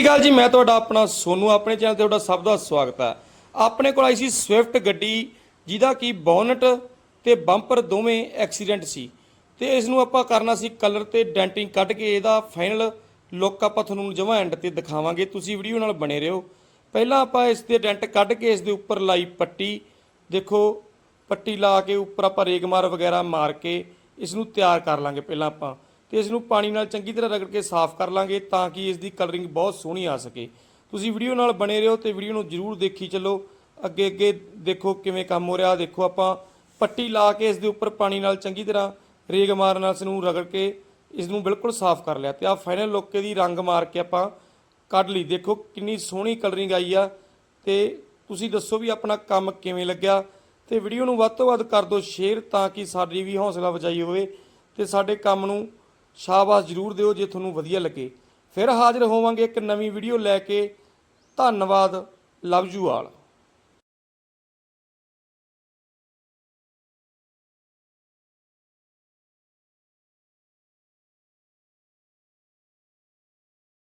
ਸਤਿ ਸ਼੍ਰੀ ਅਕਾਲ ਜੀ, ਮੈਂ ਤੁਹਾਡਾ ਆਪਣਾ ਸੋਨੂ, ਆਪਣੇ ਚੈਨਲ ਤੇ ਤੁਹਾਡਾ ਸਭ ਦਾ ਸਵਾਗਤ ਹੈ। ਆਪਣੇ ਕੋਲ ਆਈ ਸੀ ਸਵਿਫਟ ਗੱਡੀ, ਜਿਹਦਾ ਕੀ ਬੋਨਟ ਤੇ ਬੰਪਰ ਦੋਵੇਂ ਐਕਸੀਡੈਂਟ ਸੀ। ਤੇ ਇਸ ਨੂੰ ਆਪਾਂ ਕਰਨਾ ਸੀ ਕਲਰ ਤੇ ਡੈਂਟਿੰਗ ਕੱਢ ਕੇ, ਇਹਦਾ ਫਾਈਨਲ ਲੁੱਕ ਆਪਾਂ ਤੁਹਾਨੂੰ ਜਮਾਂ ਐਂਡ ਤੇ ਦਿਖਾਵਾਂਗੇ। ਤੁਸੀਂ ਵੀਡੀਓ ਨਾਲ ਬਣੇ ਰਹੋ। ਪਹਿਲਾਂ ਆਪਾਂ ਇਸ ਦੇ ਡੈਂਟ ਕੱਢ ਕੇ ਇਸ ਦੇ ਉੱਪਰ ਲਾਈ ਪੱਟੀ। ਦੇਖੋ, ਪੱਟੀ ਲਾ ਕੇ ਉੱਪਰ ਆਪਾਂ ਰੇਗਮਾਰ ਵਗੈਰਾ ਮਾਰ ਕੇ ਇਸ ਨੂੰ ਤਿਆਰ ਕਰ ਲਾਂਗੇ। ਪਹਿਲਾਂ ਆਪਾਂ ਤੇ ਇਸ ਨੂੰ ਪਾਣੀ ਨਾਲ ਚੰਗੀ ਤਰ੍ਹਾਂ ਰਗੜ ਕੇ ਸਾਫ਼ ਕਰ ਲਾਂਗੇ ਤਾਂ ਕਿ ਇਸ ਦੀ ਕਲਰਿੰਗ ਬਹੁਤ ਸੋਹਣੀ ਆ ਸਕੇ। ਤੁਸੀਂ ਵੀਡੀਓ ਨਾਲ ਬਣੇ ਰਹੋ ਤੇ ਵੀਡੀਓ ਨੂੰ ਜਰੂਰ ਦੇਖੀ ਚੱਲੋ। ਅੱਗੇ ਅੱਗੇ ਦੇਖੋ ਕਿਵੇਂ ਕੰਮ ਹੋ ਰਿਹਾ। ਦੇਖੋ ਆਪਾਂ ਪੱਟੀ ਲਾ ਕੇ ਇਸ ਦੇ ਉੱਪਰ ਪਾਣੀ ਨਾਲ ਚੰਗੀ ਤਰ੍ਹਾਂ ਰੇਗ ਮਾਰਨ ਨਾਲ ਇਸ ਨੂੰ ਰਗੜ ਕੇ ਇਸ ਨੂੰ ਬਿਲਕੁਲ ਸਾਫ਼ ਕਰ ਲਿਆ। ਤੇ ਆ ਫਾਈਨਲ ਲੁੱਕ ਦੀ ਰੰਗ ਮਾਰ ਕੇ ਆਪਾਂ ਕੱਢ ਲਈ। ਦੇਖੋ ਕਿੰਨੀ ਸੋਹਣੀ ਕਲਰਿੰਗ ਆਈ ਆ ਤੇ ਤੁਸੀਂ ਦੱਸੋ ਵੀ ਆਪਣਾ ਕੰਮ ਕਿਵੇਂ ਲੱਗਿਆ। ਤੇ ਵੀਡੀਓ ਨੂੰ ਵੱਧ ਤੋਂ ਵੱਧ ਕਰ ਦਿਓ ਸ਼ੇਅਰ ਤਾਂ ਕਿ ਸਾਡੀ ਵੀ ਹੌਸਲਾ ਵਜਾਈ ਹੋਵੇ ਤੇ ਸਾਡੇ ਕੰਮ ਨੂੰ ਸ਼ਾਬਾਸ਼ ਜ਼ਰੂਰ ਦਿਓ ਜੇ ਤੁਹਾਨੂੰ ਵਧੀਆ ਲੱਗੇ। ਫਿਰ ਹਾਜ਼ਰ ਹੋਵਾਂਗੇ ਇੱਕ ਨਵੀਂ ਵੀਡੀਓ ਲੈ ਕੇ। ਧੰਨਵਾਦ, ਲਵ ਯੂ ਆਲ